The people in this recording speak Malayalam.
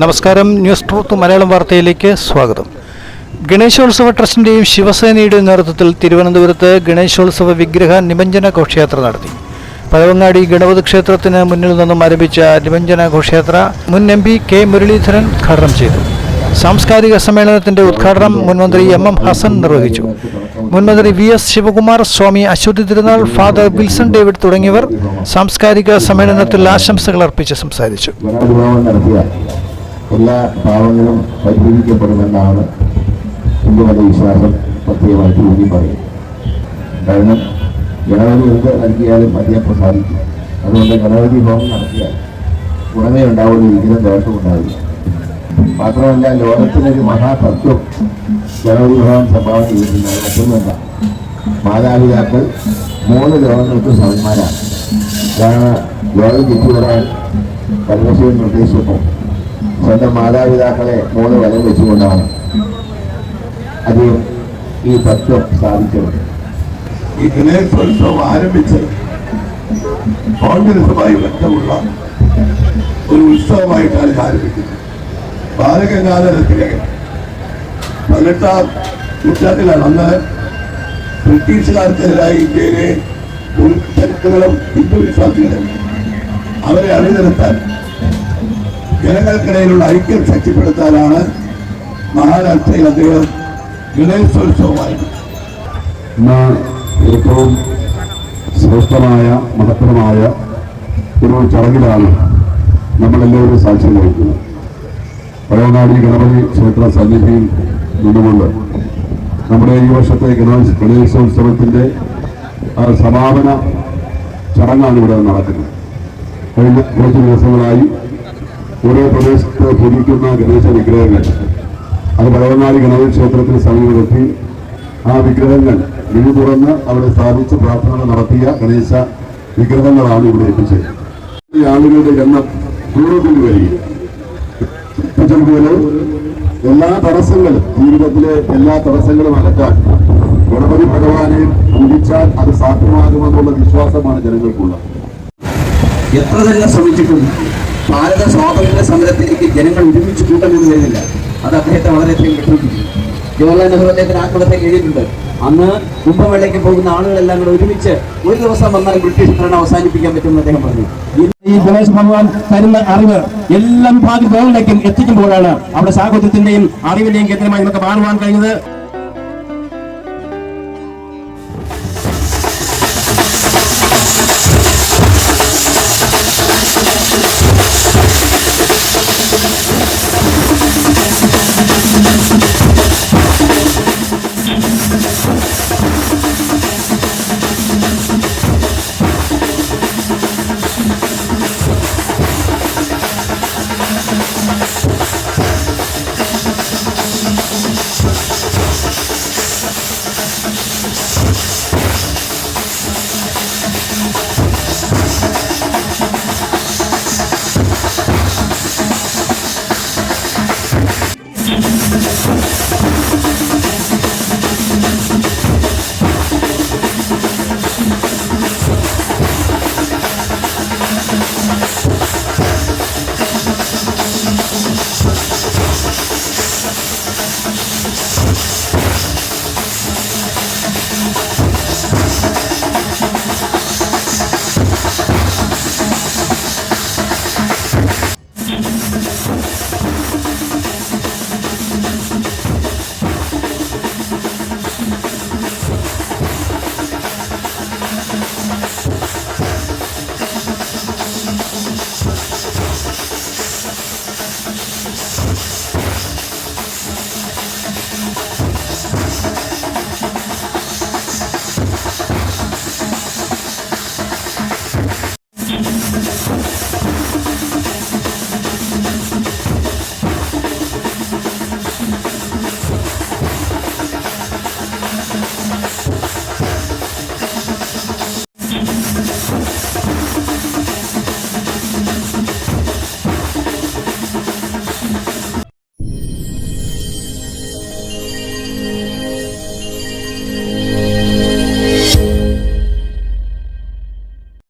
നമസ്കാരം. ന്യൂസ് ട്രൂത്ത് മലയാളം വാർത്തയിലേക്ക് സ്വാഗതം. ഗണേശോത്സവ ട്രസ്റ്റിന്റെയും ശിവസേനയുടെയും നേതൃത്വത്തിൽ തിരുവനന്തപുരത്ത് ഗണേശോത്സവ വിഗ്രഹ നിമഞ്ജന ഘോഷയാത്ര നടത്തി. പഴവങ്ങാടി ഗണപതി ക്ഷേത്രത്തിന് മുന്നിൽ നിന്നും ആരംഭിച്ച നിമഞ്ജന ഘോഷയാത്ര മുൻ എം പി കെ മുരളീധരൻ ഉദ്ഘാടനം ചെയ്തു. സാംസ്കാരിക സമ്മേളനത്തിന്റെ ഉദ്ഘാടനം മുൻമന്ത്രി എം എം ഹസൻ നിർവഹിച്ചു. മുൻമന്ത്രി V S Sivakumar Swami Aswathi Thirunal father Wilson David തുടങ്ങിയവർ സാംസ്കാരിക സമ്മേളനത്തിൽ ആശംസകൾ അർപ്പിച്ച് സംസാരിച്ചു. എല്ലാ പാവങ്ങളും പരിഹരിക്കപ്പെടുമെന്നാണ് ഹിന്ദുമത വിശ്വാസം പ്രത്യേകമായിട്ട് ഊന്നി പറയും കാരണം ഗണപതി എന്ത് നൽകിയാലും അദ്ദേഹം പ്രസാദിക്കും അതുകൊണ്ട് ഗണപതി ഹോമം നടത്തിയാൽ ഉണ്ടാവുന്ന ഉണ്ടാവുള്ളൂ ഒരിക്കലും ദോഷമുണ്ടാവില്ല മാത്രമല്ല ലോകത്തിനൊരു മഹാതത്വം ഗണപതി ഭവൻ സംഭാവന ചെയ്തിട്ടുണ്ട് മറ്റൊന്നല്ല മാതാപിതാക്കൾ മൂന്ന് ലോകങ്ങൾക്ക് സമന്മാരാണ് കാരണം ലോകം ചുറ്റിവരാൻ പരമശിവൻ നിർദ്ദേശിച്ചപ്പോൾ സ്വന്തം മാതാപിതാക്കളെ മൂന്ന് വലം വെച്ചുകൊണ്ടാണ് അദ്ദേഹം ഈ തത്വം സ്ഥാപിച്ചത്. ഇതിനെ ഗണേശോത്സവം ആരംഭിച്ചത് കോൺഗ്രസുമായി ബന്ധമുള്ള ഒരു ഉത്സവമായിട്ടാണ് ഇത് ആരംഭിക്കുന്നത്. ബാലഗംഗാധരത്തിലെ പതിനെട്ടാം നൂറ്റാണ്ടിലാണ് അന്ന് ബ്രിട്ടീഷുകാർക്കെതിരായി ഇന്ത്യയിലെ ജനങ്ങളും ഹിന്ദു വിശ്വാസികളും അവരെ അണിനിരത്താൻ ജനങ്ങൾക്കിടയിലുള്ള ഐക്യം ശക്തിപ്പെടുത്താനാണ് മഹാരാഷ്ട്രയിൽ അദ്ദേഹം ഗണേശോത്സവമായത്. ഇന്ന് ഏറ്റവും ശ്രേഷ്ഠമായ മഹത്തരമായ ഒരു ചടങ്ങിലാണ് നമ്മളെല്ലാവരും സാക്ഷ്യം വഹിക്കുന്നത്. പഴയനാടി ഗണപതി ക്ഷേത്ര സന്നിധിയിൽ നിന്നുകൊണ്ട് നമ്മുടെ ഈ വർഷത്തെ ഗണേശ ഗണേശോത്സവത്തിന്റെ സമാപന ചടങ്ങാണ് ഇവിടെ നടക്കുന്നത്. കഴിഞ്ഞ കുറച്ച് ദിവസങ്ങളായി ഓരോ പ്രദേശത്ത് പൂജിക്കുന്ന ഗണേശ വിഗ്രഹങ്ങൾ. അത് പഴവനാടി ഗണപതി ക്ഷേത്രത്തിന് സമീപമെത്തി ആ വിഗ്രഹങ്ങൾ വിഴി തുറന്ന് അവിടെ സ്ഥാപിച്ച് പ്രാർത്ഥന നടത്തിയ ഗണേശ വിഗ്രഹങ്ങളാണ് ഇവിടെ എത്തിച്ചത്. ഈ ആളുകളുടെ എണ്ണം കൂടുതൽ വരികയും പോലെ എല്ലാ തടസ്സങ്ങളും ജീവിതത്തിലെ എല്ലാ തടസ്സങ്ങളും അകറ്റാൻ ഗണപതി ഭഗവാനെ പൂജിച്ചാൽ അത് സാധ്യമാകുമെന്നുള്ള വിശ്വാസമാണ് ജനങ്ങൾക്കുള്ളത്. എത്ര തന്നെ ശ്രമിച്ചിട്ടും ഭാരത സ്വാതന്ത്ര്യ സമരത്തിലേക്ക് ജനങ്ങൾ ഒരുമിച്ച് കൂട്ടമെന്ന് കൂടി വരുന്നില്ല അത് അദ്ദേഹത്തെ വളരെയധികം വിഷമിപ്പിച്ചു ജവഹർലാൽ നെഹ്റു അദ്ദേഹത്തിന് ആത്മഹത്യ എഴുതിയിട്ടുണ്ട് അന്ന് കുംഭമേളയ്ക്ക് പോകുന്ന ആളുകളെല്ലാം കൂടെ ഒരുമിച്ച് ഒരു ദിവസം വന്നാൽ ബ്രിട്ടീഷ് ഭരണം അവസാനിപ്പിക്കാൻ പറ്റുമെന്ന് അദ്ദേഹം പറഞ്ഞു. ഈ ഗണേശ് ഭഗവാൻ തരുന്ന അറിവ് എല്ലാ വിഭാഗങ്ങളിലേക്കും എത്തിക്കുമ്പോഴാണ് അവിടെ സാഹോദര്യത്തിന്റെയും അറിവിന്റെയും കേന്ദ്രമായി നമുക്ക് മാറുവാൻ കഴിയുന്നത്